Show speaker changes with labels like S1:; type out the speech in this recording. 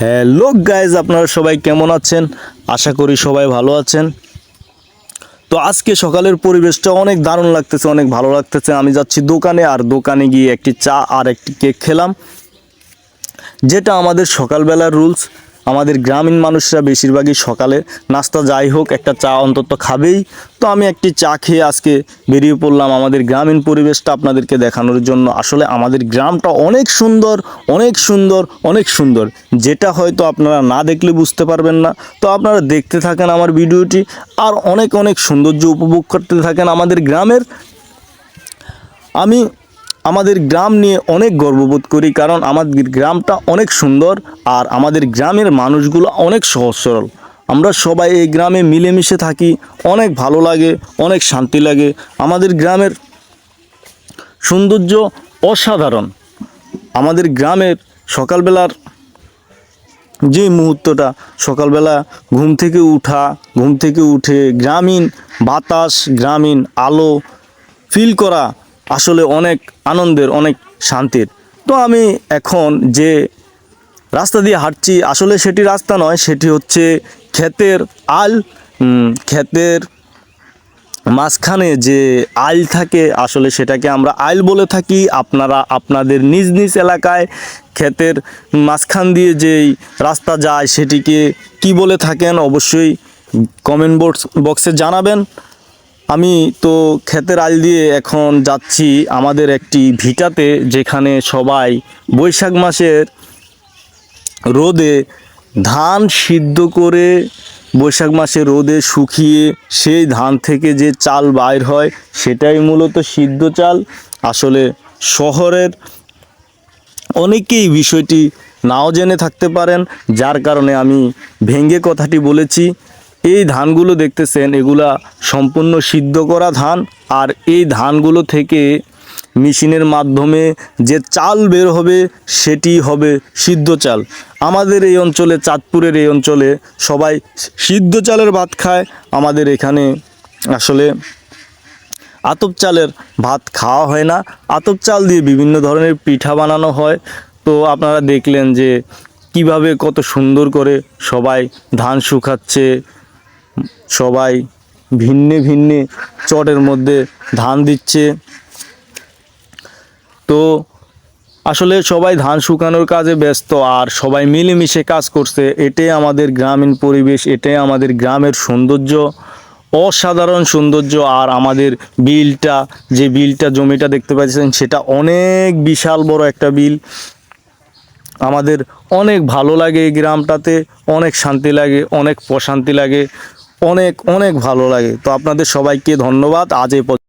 S1: Hello guys আপনারা সবাই কেমন আছেন? আশা করি সবাই ভালো আছেন। তো আজকে সকালের পরিবেশটা অনেক দারুণ লাগতেছে, অনেক ভালো লাগতেছে। আমি যাচ্ছি দোকানে আর দোকানে গিয়ে একটি চা আর একটি কেক খেলাম। যেটা আমাদের সকালবেলার রুলস। আমাদের গ্রামীণ মানুষরা বেশিরভাগই সকালে নাস্তা যাই হোক, একটা চা অন্তত খাবেই। তো আমি একটি চা খেয়ে আজকে বেরিয়ে পড়লাম আমাদের গ্রামীণ পরিবেশটা আপনাদেরকে দেখানোর জন্য। আসলে আমাদের গ্রামটা অনেক সুন্দর অনেক সুন্দর অনেক সুন্দর। যেটা হয়তো আপনারা না দেখলে বুঝতে পারবেন না। তো আপনারা দেখতে থাকেন আমার ভিডিওটি, আর অনেক অনেক সৌন্দর্য উপভোগ করতে থাকেন আমাদের গ্রামের। আমি আমাদের গ্রাম নিয়ে অনেক গর্ববোধ করি, কারণ আমাদের গ্রামটা অনেক সুন্দর আর আমাদের গ্রামের মানুষগুলো অনেক সহজ সরল। আমরা সবাই এই গ্রামে মিলেমিশে থাকি, অনেক ভালো লাগে, অনেক শান্তি লাগে। আমাদের গ্রামের সৌন্দর্য অসাধারণ। আমাদের গ্রামের সকালবেলার যে মুহূর্তটা, সকালবেলা ঘুম থেকে উঠা, ঘুম থেকে উঠে গ্রামীণ বাতাস, গ্রামীণ আলো ফিল করা আসলে অনেক আনন্দের, অনেক শান্তির। তো আমি এখন যে রাস্তা দিয়ে হাঁটছি, আসলে সেটি রাস্তা নয়, সেটি হচ্ছে ক্ষেতের আল। ক্ষেতের মাঝখানে যে আইল থাকে, আসলে সেটাকে আমরা আইল বলে থাকি। আপনারা, আপনাদের নিজ নিজ এলাকায় ক্ষেতের মাঝখান দিয়ে যেই রাস্তা যায়, সেটিকে কি বলে থাকেন অবশ্যই কমেন্ট বক্স, বক্সে জানাবেন। আমি তো ক্ষেতের আল দিয়ে এখন যাচ্ছি আমাদের একটি ভিটাতে যেখানে সবাই বৈশাখ মাসের রোদে ধান সিদ্ধ করে বৈশাখ মাসে রোদে শুকিয়ে সেই ধান থেকে যে চাল বাইর হয়, সেটাই মূলত সিদ্ধ চাল। আসলে শহরের অনেকেই বিষয়টি নাও জেনে থাকতে পারেন, যার কারণে আমি ভেঙ্গে কথাটি বলেছি। এই ধানগুলো দেখতেছেন, এগুলা সম্পূর্ণ সিদ্ধ করা ধান, আর এই ধানগুলো থেকে মেশিনের মাধ্যমে যে চাল বের হবে, সেটি হবে সিদ্ধ চাল। আমাদের এই অঞ্চলে, চাঁদপুরের এই অঞ্চলে সবাই সিদ্ধ চালের ভাত খায়। আমাদের এখানে আসলে আতপ চালের ভাত খাওয়া হয় না। আতপ চাল দিয়ে বিভিন্ন ধরনের পিঠা বানানো হয়। তো আপনারা দেখলেন যে কীভাবে কত সুন্দর করে সবাই ধান শুকাচ্ছে সবাই ভিন্নে ভিন্নে চটের মধ্যে ধান দিচ্ছে। তো আসলে সবাই ধান শুকানোর কাজে ব্যস্ত আর সবাই মিলেমিশে কাজ করছে। এটাই আমাদের গ্রামীণ পরিবেশ, এটাই আমাদের গ্রামের সৌন্দর্য, অসাধারণ সৌন্দর্য আর আমাদের বিলটা, যে বিলটা জমিটা দেখতে পাচ্ছেন সেটা অনেক বিশাল বড় একটা বিল। আমাদের অনেক ভালো লাগে এই গ্রামটাতে, অনেক শান্তি লাগে, অনেক প্রশান্তি লাগে। অনেক অনেক ভালো লাগে তো আপনাদের সবাইকে ধন্যবাদ আজ পর্যন্ত।